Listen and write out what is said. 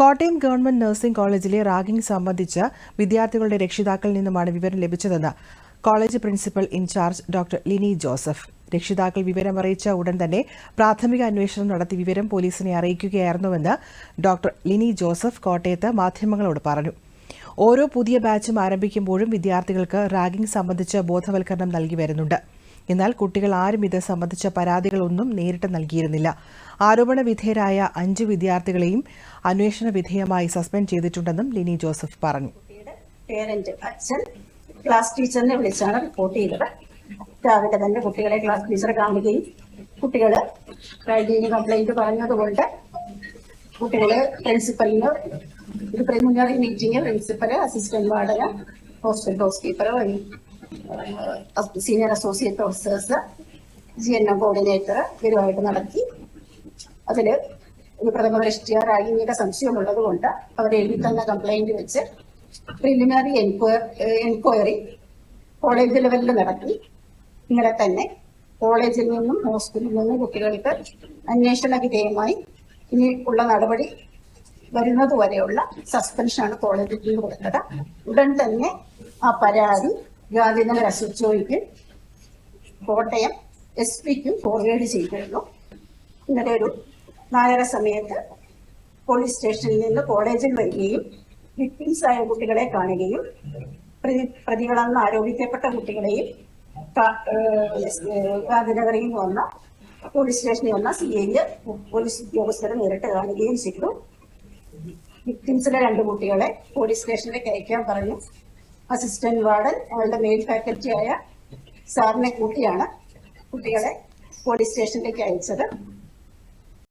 Kottayam government nursing കോളേജിലെ ragging സംബന്ധിച്ച് വിദ്യാർത്ഥികളുടെ രക്ഷിതാക്കളിൽ നിന്നുമാണ് വിവരം ലഭിച്ചതെന്ന് college principal incharge doctor Lini Joseph. രക്ഷിതാക്കൾ വിവരമറിയിച്ച ഉടൻ തന്നെ പ്രാഥമിക അന്വേഷണം നടത്തി വിവരം പോലീസിനെ അറിയിക്കുകയായിരുന്നുവെന്ന് ഡോക്ടർ ലിനി ജോസഫ് കോട്ടയത്ത് മാധ്യമങ്ങളോട് പറഞ്ഞു. ഓരോ പുതിയ ബാച്ചും ആരംഭിക്കുമ്പോഴും വിദ്യാർത്ഥികൾക്ക് റാഗിംഗ് സംബന്ധിച്ച് ബോധവൽക്കരണം നൽകി വരുന്നുണ്ട്. എന്നാൽ കുട്ടികൾ ആരും ഇത് സംബന്ധിച്ച പരാതികളൊന്നും നേരിട്ട് നൽകിയിരുന്നില്ല. ആരോപണ വിധേയരായ അഞ്ച് വിദ്യാർത്ഥികളെയും അന്വേഷണ വിധേയമായി സസ്പെൻഡ് ചെയ്തിട്ടുണ്ടെന്നും ലിനി ജോസഫ് പറഞ്ഞു. പേരന്റ് അച്ഛൻ ക്ലാസ് ടീച്ചറിനെ വിളിച്ചാണ് റിപ്പോർട്ട് ചെയ്തത്. രാവിലെ തന്നെ കുട്ടികളെ ക്ലാസ് ടീച്ചറെ കാണുകയും കുട്ടികൾ കഴിഞ്ഞ കംപ്ലൈന്റ് പറഞ്ഞതുകൊണ്ട് കുട്ടികൾ പ്രിൻസിപ്പലിന് ഒരു preliminary meeting principal assistant വാർഡന് hostel house keeper senior associate professors G N M coordinator ഇവരുമായിട്ട് നടത്തി. അതിൽ പ്രഥമ ദൃഷ്ടിയ റാഗിങ്ങിയുടെ സംശയമുള്ളത് കൊണ്ട് അവർ എഴുതി തന്ന കംപ്ലൈന്റ് വെച്ച് പ്രിലിമിനറി എൻക്വയറി കോളേജ് ലെവലിൽ നടത്തി. ഇങ്ങനെ തന്നെ കോളേജിൽ നിന്നും ഹോസ്റ്റലിൽ നിന്നും കുട്ടികൾക്ക് അന്വേഷണ വിധേയമായി ഇനി ഉള്ള നടപടി വരുന്നത് വരെയുള്ള സസ്പെൻഷനാണ് കോളേജിൽ നിന്ന് കൊടുത്തത്. ഉടൻ തന്നെ ആ പരാതി ഗാന്ധിനഗർ അസോസിയോയ്ക്ക് കോട്ടയം എസ് പിക്കും ഫോർവേഡ് ചെയ്തിരുന്നു. ഇന്നലെ ഒരു നാലര സമയത്ത് പോലീസ് സ്റ്റേഷനിൽ നിന്ന് കോളേജിൽ വരികയും വിക്ടിംസ് ആയ കുട്ടികളെ കാണുകയും പ്രതി പ്രതികളെന്ന് ആരോപിക്കപ്പെട്ട കുട്ടികളെയും ഗാന്ധിനഗറിൽ നിന്ന് വന്ന പോലീസ് സ്റ്റേഷനിൽ വന്ന സി ഐ പോലീസ് ഉദ്യോഗസ്ഥരെ നേരിട്ട് കാണുകയും ചെയ്തു. വിക്ടിംസിലെ രണ്ട് കുട്ടികളെ പോലീസ് സ്റ്റേഷനിലേക്ക് അയക്കാൻ പറഞ്ഞു. അസിസ്റ്റന്റ് വാർഡൻ അവളുടെ മെയിൻ ഫാക്കൽറ്റിയായ സാറിനെ കൂട്ടിയാണ് കുട്ടികളെ പോലീസ് സ്റ്റേഷനിലേക്ക് അയച്ചത്.